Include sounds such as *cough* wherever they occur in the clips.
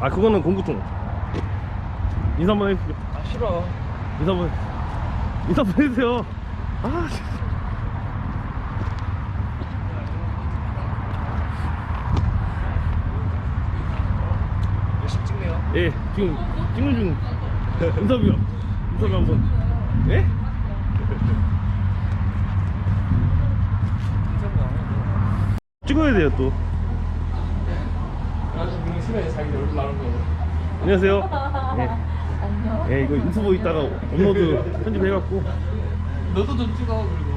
아 그거는 공구통 인사 한번 해주세요. 아 싫어. 인사 한번 인사 한번 해주세요. 아 진짜. 열심히 찍네요. 예 지금 찍는 중. 인터뷰요. 인터뷰 한번. 예? *laughs* 찍어야 돼요 또 싫어해 자기 얼굴 나오는 거. 안녕하세요. 예, *laughs* 안녕. 예 이거 유튜브 있다가 업로드 편집해갖고. 너도 좀 찍어 그리고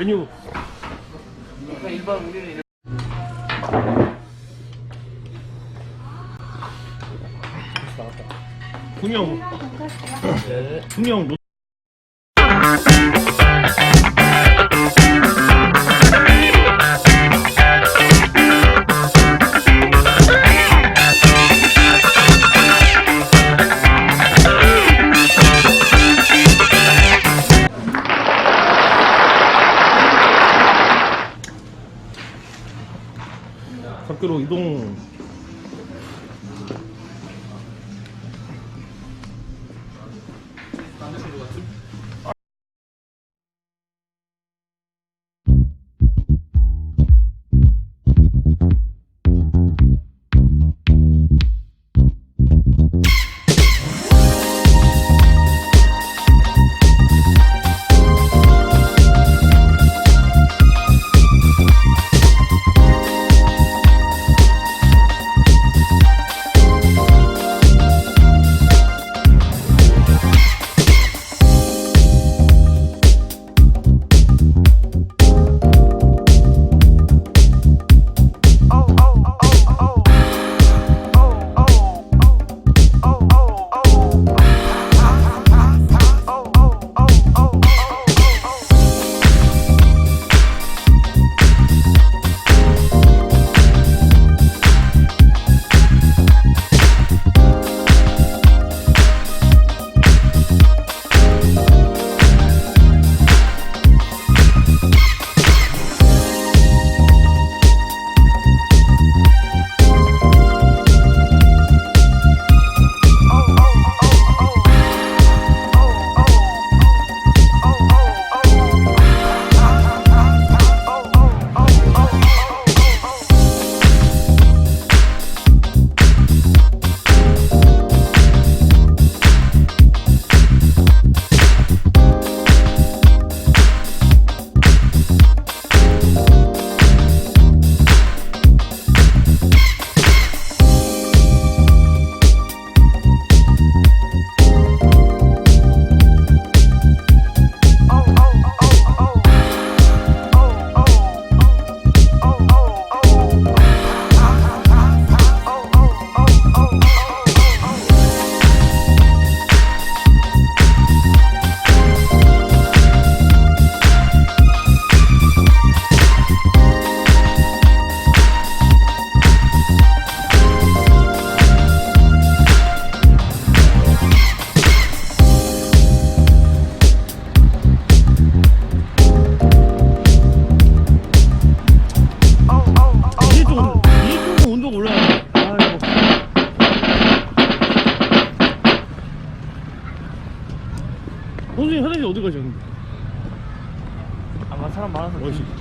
메뉴. 그냥 일반 우리는 분명 분명 노... 밖으로 이동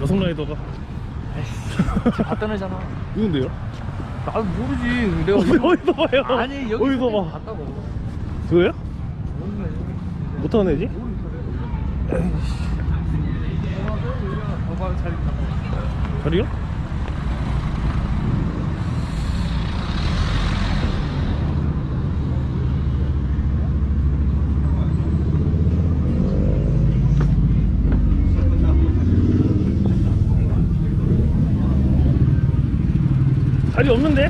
여성 라이더가 봤던 애잖아. 누군데요? 나도 모르지. 내가 어디, 어디서 봐요? 아니 여기 어디서 봐? 봤다고. 그거요? 못하는 애지? 있다. 저리요? 자리 없는데?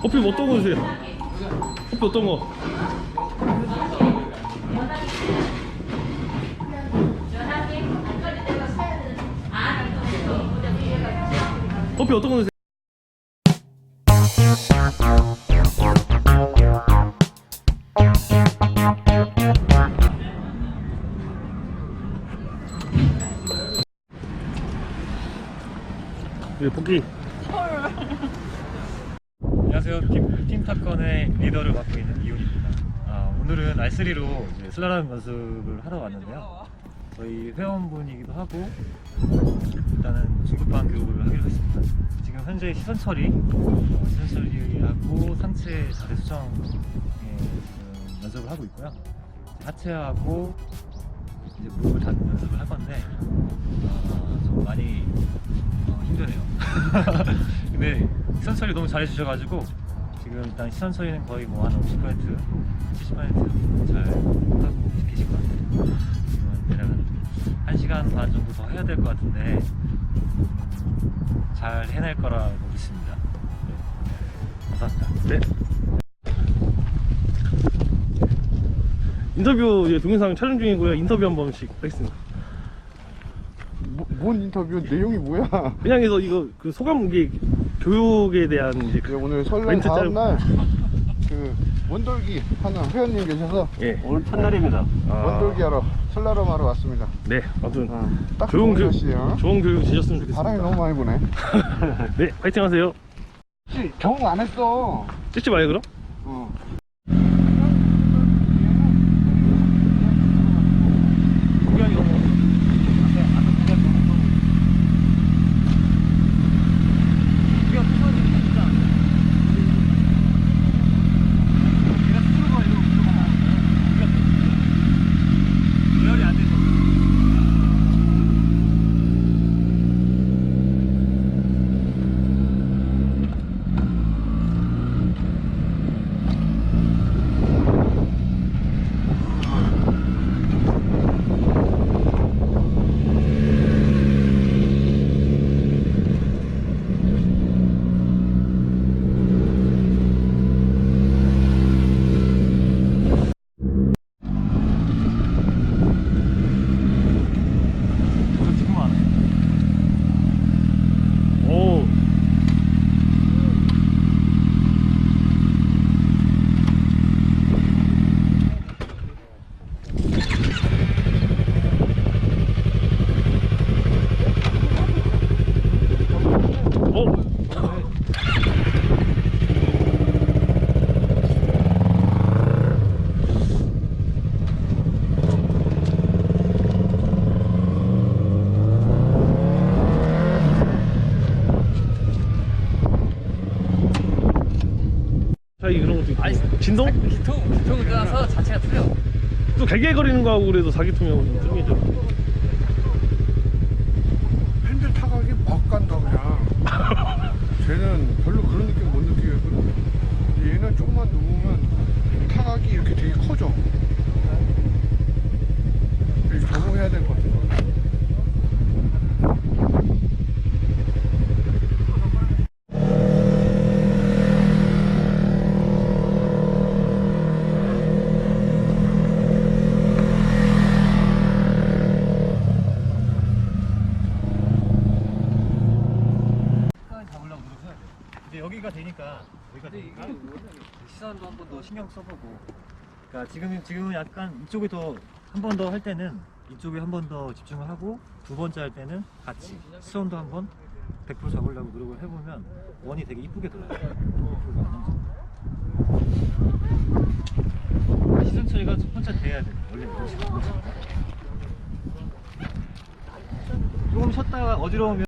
커피 뭐 어떤 거 드세요? 커피 어떤 거? 커피 어떤 거 드세요? 예, 복귀. 안녕하세요. 팀, 팀 탑건의 리더를 맡고 있는 이훈입니다. 아, 오늘은 R3로 이제 슬라람 연습을 하러 왔는데요. 저희 회원분이기도 하고 일단은 중급반 교육을 하기로 했습니다. 지금 현재 시선 처리, 어, 시선 처리하고 상체 자세 수정에 지금 연습을 하고 있고요. 하체하고 이제 무릎을 닫는 연습을 할 건데 아, 좀 많이 어, 힘드네요. *laughs* 근데 시선 처리 너무 잘해주셔가지고 지금 일단 시선 처리는 거의 뭐 한 50%, 70%잘 하고 계신 것 같아요. 지금 대략 한 1시간 반 정도 더 해야 될 것 같은데 음, 잘 해낼 거라고 믿습니다. 네. 감사합니다. 네. 인터뷰 이제 동영상 촬영 중이고요. 인터뷰 한 번씩 하겠습니다. 뭐, 뭔 인터뷰 내용이 뭐야? *laughs* 그냥 해서 이거 그 소감 이게 교육에 대한 이제 예, 그, 오늘 설날 멘트 다음 짧- 날그 원돌기 하는 회원님 계셔서 예. 오늘 첫날입니다. 아, 원돌기 하러 하러 왔습니다. 네. 아무튼 어, 딱 좋은 교육. 좋은 교육 되셨으면 좋겠습니다. 바람이 너무 많이 부네. *laughs* 네, 파이팅 하세요. 혹시 적응 안 했어. 찍지 마요 그럼. 어. 지금 안 해. 오. 어? 자기 그런 것도 있고 아니, 진동? 기통 기통을 떠나서 자체가 틀려. 또 갈갈거리는 거하고 그래도 사기통하고 좀 틀리죠 핸들 타각이 막 간다 그냥. *laughs* 쟤는 별로 그런 느낌 못 느끼거든. 얘는 조금만 누우면 타각이 이렇게 되게 커져. 적응해야 될 것 같아. 잡으려고 노력해야 돼. 이제 여기가 되니까 여기가 되니까 시선도 한 번 더 신경 써보고. 그러니까 지금 지금은 약간 이쪽이 더한 번 더 할 때는 이쪽에 한 번 더 집중을 하고 두 번째 할 때는 같이 시선도 한 번 100% 잡으려고 노력을 해보면 원이 되게 이쁘게 돌아요. 시선 처리가 첫 번째 돼야 돼. 원래. 조금 쉬었다가 어지러우면